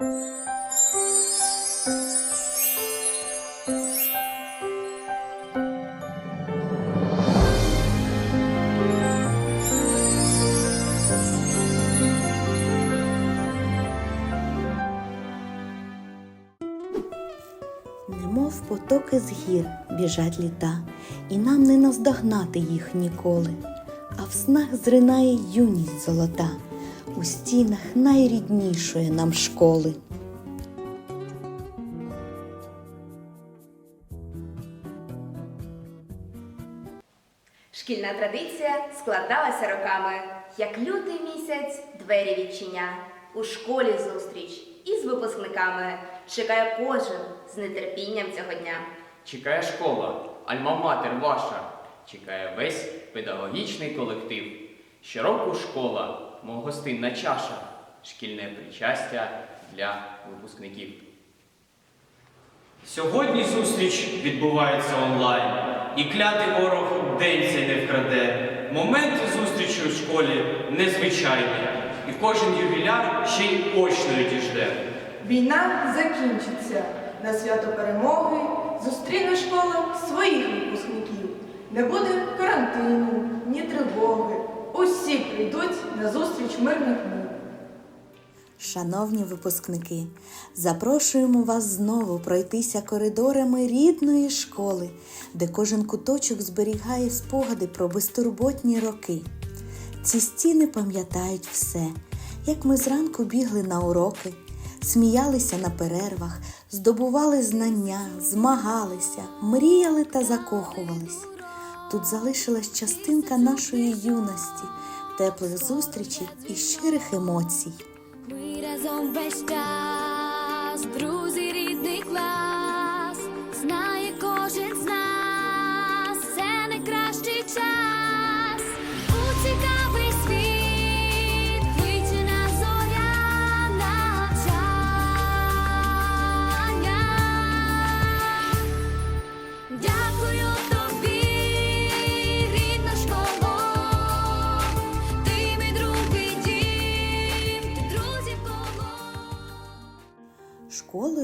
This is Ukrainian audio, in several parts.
Немов потоки з гір біжать літа, і нам не наздогнати їх ніколи. А в снах зринає юність золота у стінах найріднішої нам школи. Шкільна традиція складалася роками, як лютий місяць двері відчиня. У школі зустріч із випускниками чекає кожен з нетерпінням цього дня. Чекає школа, альма-матер ваша, чекає весь педагогічний колектив. Щороку школа, мов гостинна чаша, шкільне причастя для випускників. Сьогодні зустріч відбувається онлайн, і клятий ворог день цей не вкраде. Момент зустрічі у школі незвичайний, і кожен ювіляр ще й очно діжде. Війна закінчиться. На свято перемоги зустріне школа своїх випускників. Не буде карантину, ні тривоги. Усі прийдуть на зустріч мирних мов. Шановні випускники, запрошуємо вас знову пройтися коридорами рідної школи, де кожен куточок зберігає спогади про безтурботні роки. Ці стіни пам'ятають все, як ми зранку бігли на уроки, сміялися на перервах, здобували знання, змагалися, мріяли та закохувались. Тут залишилась частинка нашої юності, теплих зустрічей і щирих емоцій. Ми разом весь час, друзі, рідний клас, знає кожен з нас,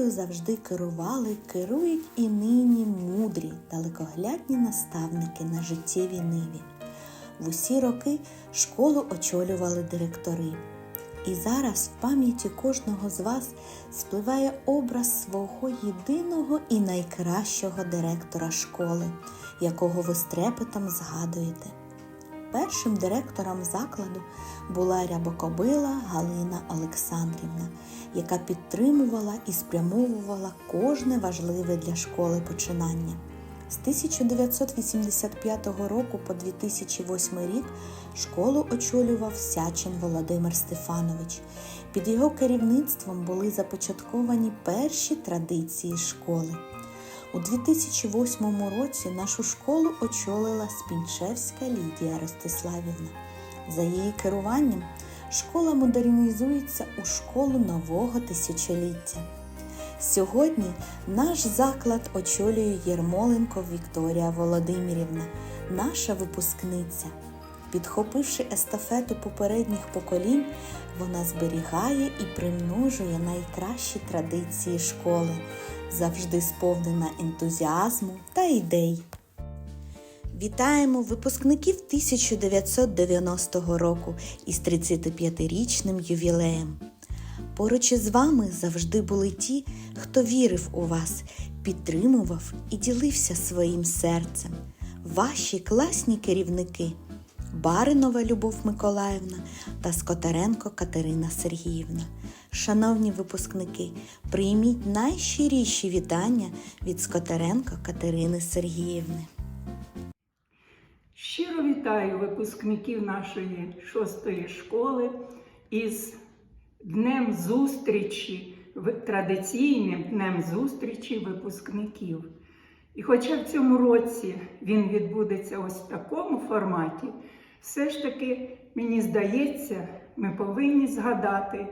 Школою завжди керували, керують і нині мудрі, далекоглядні наставники на життєвій ниві. В усі роки школу очолювали директори. І зараз в пам'яті кожного з вас спливає образ свого єдиного і найкращого директора школи, якого ви з трепетом згадуєте. Першим директором закладу була рябокобила Галина Олександрівна, яка підтримувала і спрямовувала кожне важливе для школи починання. З 1985 року по 2008 рік школу очолював Сячин Володимир Стефанович. Під його керівництвом були започатковані перші традиції школи. У 2008 році нашу школу очолила Спінчевська Лідія Ростиславівна. За її керуванням школа модернізується у школу нового тисячоліття. Сьогодні наш заклад очолює Єрмоленко Вікторія Володимирівна, наша випускниця. Підхопивши естафету попередніх поколінь, вона зберігає і примножує найкращі традиції школи, завжди сповнена ентузіазму та ідей. Вітаємо випускників 1990 року із 35-річним ювілеєм. Поруч із вами завжди були ті, хто вірив у вас, підтримував і ділився своїм серцем. Ваші класні керівники Баринова Любов Миколаївна та Скотаренко Катерина Сергіївна. Шановні випускники, прийміть найщиріші вітання від Скотаренко Катерини Сергіївни. Щиро вітаю випускників нашої шостої школи із днем зустрічі, традиційним днем зустрічі випускників. І хоча в цьому році він відбудеться ось в такому форматі, все ж таки, мені здається, ми повинні згадати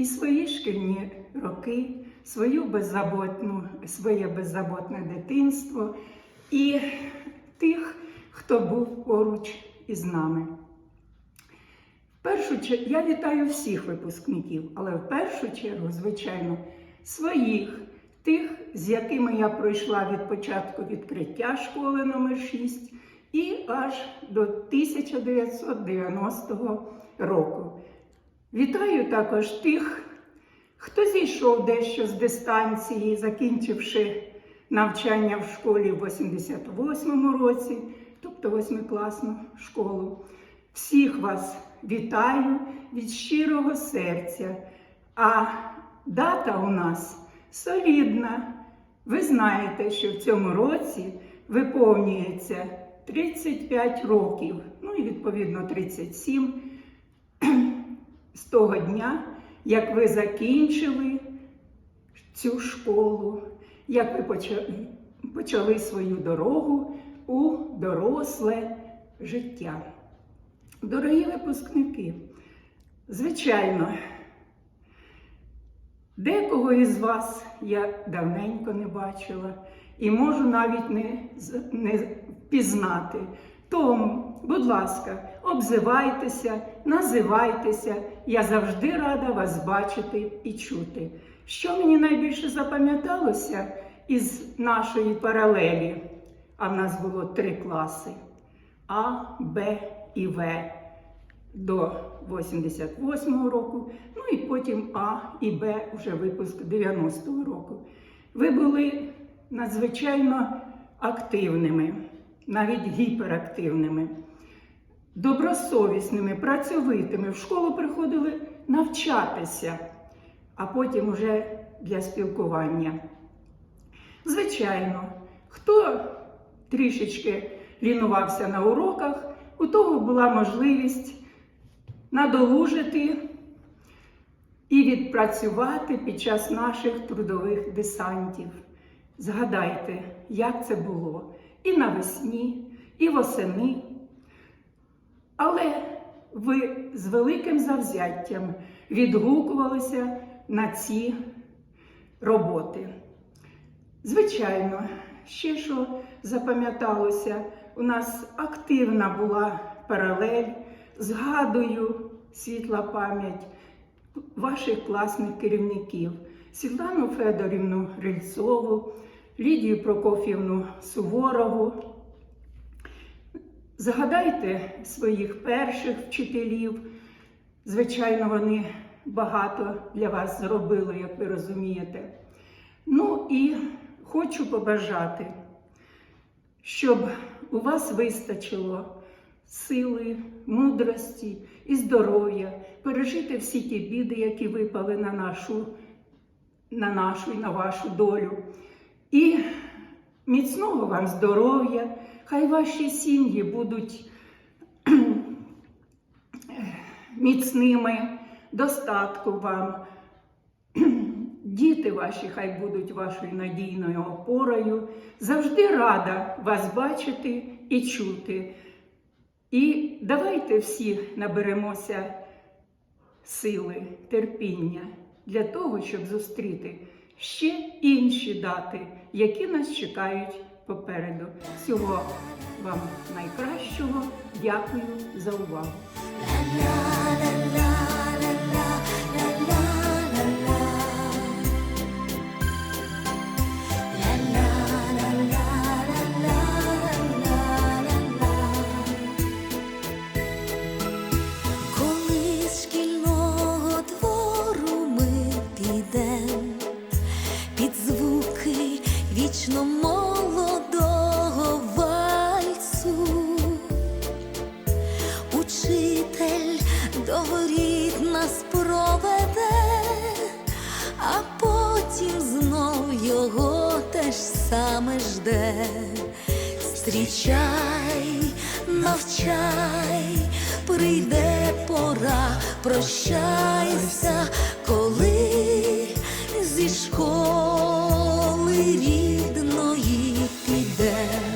і свої шкільні роки, свою беззаботну, своє беззаботне дитинство і тих, хто був поруч із нами. В першу чергу я вітаю всіх випускників, але в першу чергу, звичайно, своїх, тих, з якими я пройшла від початку відкриття школи номер 6 і аж до 1990 року. Вітаю також тих, хто зійшов дещо з дистанції, закінчивши навчання в школі в 88-му році, тобто восьмикласну школу. Всіх вас вітаю від щирого серця. А дата у нас солідна. Ви знаєте, що в цьому році виповнюється 35 років, ну і відповідно 37 з того дня, як ви закінчили цю школу, як ви почали, свою дорогу у доросле життя. Дорогі випускники, звичайно, декого із вас я давненько не бачила і можу навіть не, не впізнати. Тому, будь ласка, обзивайтеся, називайтеся. Я завжди рада вас бачити і чути. Що мені найбільше запам'яталося із нашої паралелі, а в нас було три класи А, Б і В до 88-го року, ну і потім А і Б вже випуск 90-го року. Ви були надзвичайно активними, навіть гіперактивними, добросовісними, працьовитими. В школу приходили навчатися, а потім вже для спілкування. Звичайно, хто трішечки лінувався на уроках, у того була можливість надолужити і відпрацювати під час наших трудових десантів. Згадайте, як це було і навесні, і восени. Але ви з великим завзяттям відгукувалися на ці роботи. Звичайно, ще що запам'яталося, у нас активна була паралель, згадую світла пам'ять ваших класних керівників Світлану Федорівну Рильцову, Лідію Прокофівну Суворову. Згадайте своїх перших вчителів. Звичайно, вони багато для вас зробили, як ви розумієте. Ну і хочу побажати, щоб у вас вистачило сили, мудрості і здоров'я пережити всі ті біди, які випали на нашу, на нашу і на вашу долю. І міцного вам здоров'я, хай ваші сім'ї будуть міцними, достатку вам. Діти ваші хай будуть вашою надійною опорою. Завжди рада вас бачити і чути. І давайте всі наберемося сили, терпіння для того, щоб зустріти ще інші дати, які нас чекають попереду. Всього вам найкращого. Дякую за увагу. Зустрічай, навчай, прийде пора, прощайся, коли зі школи рідної підем.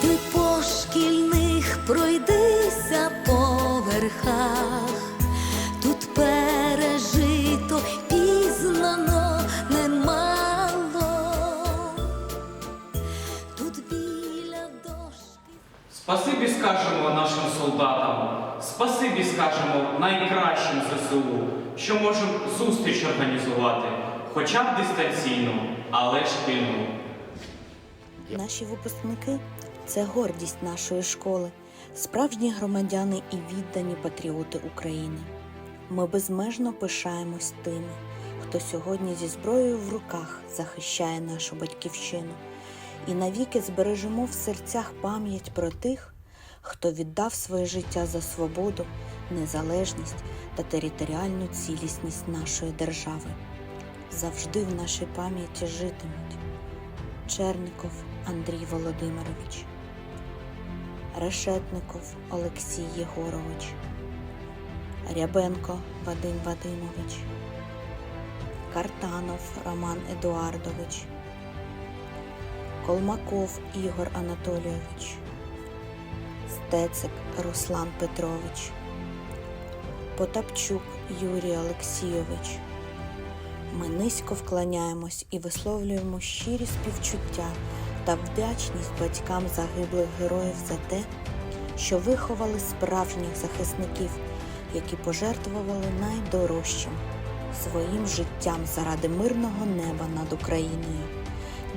Ти по шкільних пройдися по верхах, солдатам. Спасибі скажемо найкращим ЗСУ, що можемо зустріч організувати, хоча б дистанційну, але шкільну. Наші випускники це гордість нашої школи, справжні громадяни і віддані патріоти України. Ми безмежно пишаємось тими, хто сьогодні зі зброєю в руках захищає нашу батьківщину, і навіки збережемо в серцях пам'ять про тих, хто віддав своє життя за свободу, незалежність та територіальну цілісність нашої держави. Завжди в нашій пам'яті житимуть. Черников Андрій Володимирович, Решетников Олексій Єгорович, Рябенко Вадим Вадимович, Картанов Роман Едуардович, Колмаков Ігор Анатолійович, Стецик Руслан Петрович, Потапчук Юрій Олексійович. Ми низько вклоняємось і висловлюємо щирі співчуття та вдячність батькам загиблих героїв за те, що виховали справжніх захисників, які пожертвували найдорожчим своїм життям заради мирного неба над Україною.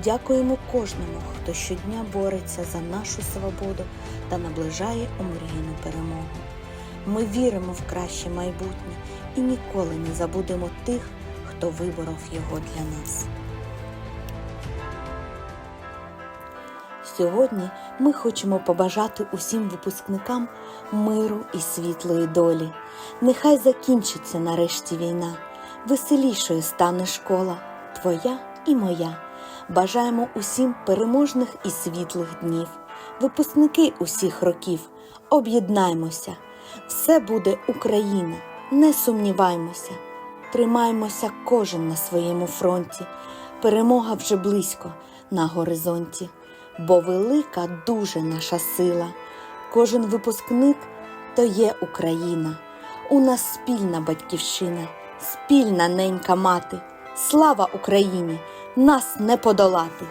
Дякуємо кожному, хто щодня бореться за нашу свободу та наближає омріяну перемогу. Ми віримо в краще майбутнє і ніколи не забудемо тих, хто виборов його для нас. Сьогодні ми хочемо побажати усім випускникам миру і світлої долі. Нехай закінчиться нарешті війна, веселішою стане школа, твоя і моя. Бажаємо усім переможних і світлих днів. Випускники усіх років, об'єднаймося. Все буде Україна, не сумніваймося. Тримаймося кожен на своєму фронті. Перемога вже близько на горизонті, бо велика дуже наша сила. Кожен випускник то є Україна. У нас спільна батьківщина, спільна ненька мати. Слава Україні! Нас не подолати!